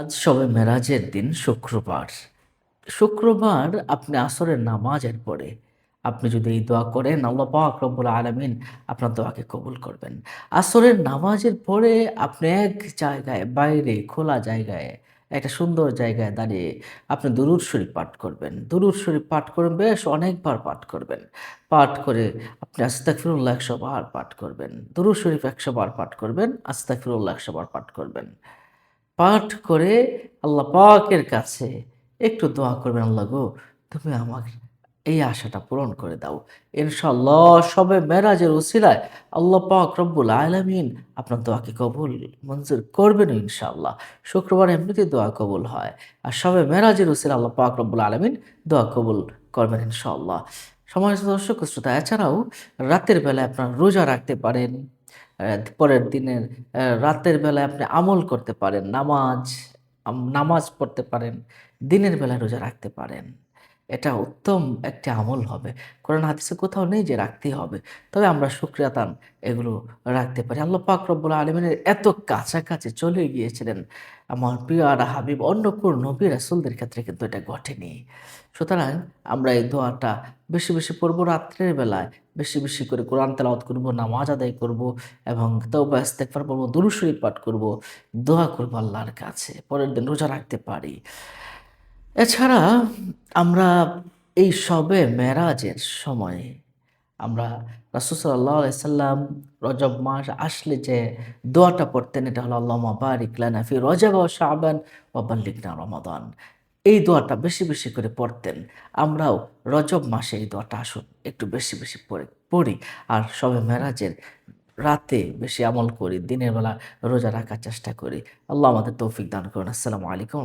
আজ সবে মেরাজের দিন, শুক্রবার। শুক্রবার আপনি আসরের নামাজের পরে আপনি যদি এই দোয়া করেন, আল্লাহ পাক রব্বুল আলমিন আপনার দোয়াকে কবুল করবেন। আসরের নামাজের পরে আপনি এক জায়গায়, বাইরে খোলা জায়গায়, একটা সুন্দর জায়গায় দাঁড়িয়ে আপনি দুরুদ শরীফ পাঠ করবেন। দুরুদ শরীফ পাঠ করবেন বেশ অনেকবার পাঠ করবেন। পাঠ করে আপনি আস্তাকফিরুল্লাহ একশো বার পাঠ করবেন। দুরুদ শরীফ একশো বার পাঠ করবেন আস্তাকফিরুল্লাহ একশো বার পাঠ করবেন। পাঠ করে আল্লাহ পাকের কাছে একটু দোয়া করবেন, আল্লাহ গো, তুমি আমাকে এই আশাটা পূরণ করে দাও। ইনশাল্লাহ সবে মেরাজের উসিলায় আল্লাহ পাক রব্বুল আলমিন আপনার দোয়াকে কবুল, মঞ্জুর করবেন ইনশাল্লাহ শুক্রবার এমনিতেই দোয়া কবুল হয়। আর সবে মেরাজের উসিলা আল্লাহ পাক রব্বুল আলমিন দোয়া কবুল করবেন ইনশাল্লাহ সমাজ দর্শক, শ্রোতা, এছাড়াও রাতের বেলায় আপনার রোজা রাখতে পারেন। পরের দিনের রাতের বেলায় আপনি আমল করতে পারেন, নামাজ নামাজ পড়তে পারেন, দিনের বেলায় রোজা রাখতে পারেন। এটা উত্তম একটি আমল হবে। কোরআন হাদিসে কোথাও নেই যে রাখতেই হবে। তবে আমরা শুক্রিয়াতান এগুলো রাখতে পারি। আল্লাহ পাক রব্বুল আলমিনের এত কাছাকাছি চলে গিয়েছিলেন। আমার প্রিয় আর হাবিব অন্য কোন নবী রাসুলদের ক্ষেত্রে কিন্তু এটা ঘটেনি। সুতরাং আমরা এই দোয়াটা বেশি বেশি পড়ব রাত্রের বেলায়। বেশি বেশি করে কোরআন তেলাওয়াত করব, নামাজ আদায় করব এবং তওবা ইস্তেগফার পড়ব দুরূদ শরীফ পাঠ করব, দোয়া করব আল্লাহর কাছে। পরের দিন রোজা রাখতে পারি। এছাড়া আমরা এই সবে মেরাজের সময়ে আমরা রাসূল সাল্লাল্লাহু সাল্লাম রজব মাস আসলে যে দোয়াটা পড়তেন, এটা হলো, আল্লাহুম্মা বারিক লানা ফি রজব ওয়া শাবান ওয়া বাল্লিগনা রমাদান। এই দোয়াটা বেশি বেশি করে পড়তেন। আমরাও রজব মাসে এই দোয়াটা আসুন, একটু বেশি বেশি পড়ে, পড়ি। আর সবে মেরাজের রাতে বেশি আমল করি, দিনের বেলা রোজা রাখার চেষ্টা করি। আল্লাহ আমাদের তৌফিক দান করুন। আসসালামু আলাইকুম